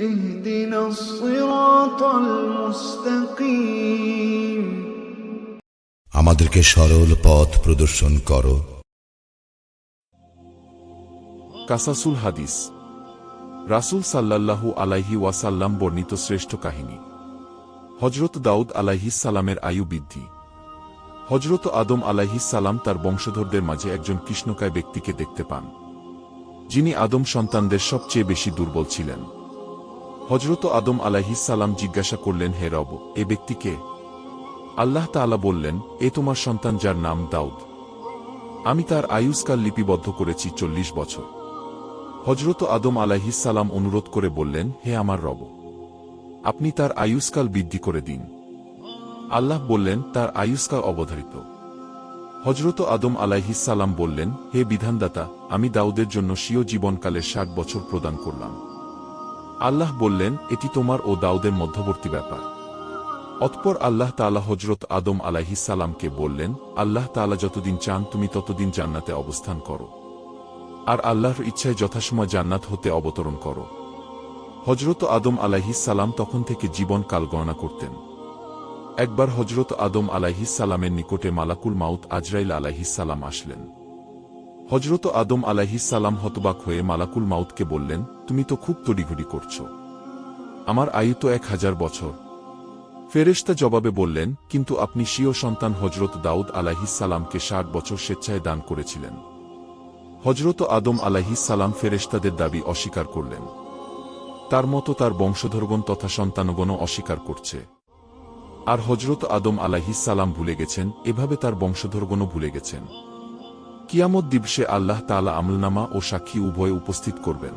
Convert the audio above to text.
اهدنا الصراط المستقيم আমাদেরকে সরল পথ প্রদর্শন করো কাসাসুল হাদিস রাসূল সাল্লাল্লাহু আলাইহি ওয়াসাল্লাম বর্ণিত শ্রেষ্ঠ কাহিনী হজরত দাউদ আলাইহিস সালামের আয়ু বৃদ্ধি হজরত আদম আলাইহিস সালাম তার বংশধরদের মাঝে একজন কৃষ্ণকায় ব্যক্তিকে দেখতে পান যিনি আদম সন্তানদের সবচেয়ে বেশি দুর্বল ছিলেন হজরত আদম সালাম জিজ্ঞাসা করলেন, হে রব, এ ব্যক্তিকে আল্লাহ তাআলা বললেন, এ তোমার সন্তান যার নাম দাউদ। আমি তার আয়ুষ্কাল লিপিবদ্ধ করেছি চল্লিশ বছর। হজরত আদম সালাম অনুরোধ করে বললেন, হে আমার রব, আপনি তার আয়ুষ্কাল বৃদ্ধি করে দিন। আল্লাহ বললেন, তার আয়ুষ্কাল অবধারিত। হজরত আদম সালাম বললেন, হে বিধানদাতা, আমি দাউদের জন্য স্বীয় জীবনকালের ষাট বছর প্রদান করলাম। আল্লাহ বললেন, এটি তোমার ও দাউদের মধ্যবর্তী ব্যাপার। অতপর আল্লাহ তাআলা হজরত আদম সালামকে বললেন, আল্লাহ তাআলা যতদিন চান, তুমি ততদিন জান্নাতে অবস্থান করো। আর আল্লাহর ইচ্ছায় যথাসময় জান্নাত হতে অবতরণ করো। হজরত আদম সালাম তখন থেকে জীবন কাল গণনা করতেন। একবার হজরত আদম সালামের নিকটে মালাকুল মাউত আজরাইল সালাম আসলেন। হজরত আদম সালাম হতবাক হয়ে মালাকুল মাউতকে বললেন, তুমি তো খুব তড়িঘড়ি করছ। আমার আয়ু তো এক হাজার বছর। ফেরেশতা জবাবে বললেন, কিন্তু আপনি স্বীয় সন্তান হজরত দাউদ সালামকে ষাট বছর স্বেচ্ছায় দান করেছিলেন। হজরত আদম সালাম ফেরেশতাদের দাবি অস্বীকার করলেন। তার মতো তার বংশধরগণ তথা সন্তানগণও অস্বীকার করছে। আর হজরত আদম সালাম ভুলে গেছেন, এভাবে তার বংশধরগণও ভুলে গেছেন। কিয়ামত দিবসে আল্লাহ তালা আমলনামা ও সাক্ষী উভয় উপস্থিত করবেন।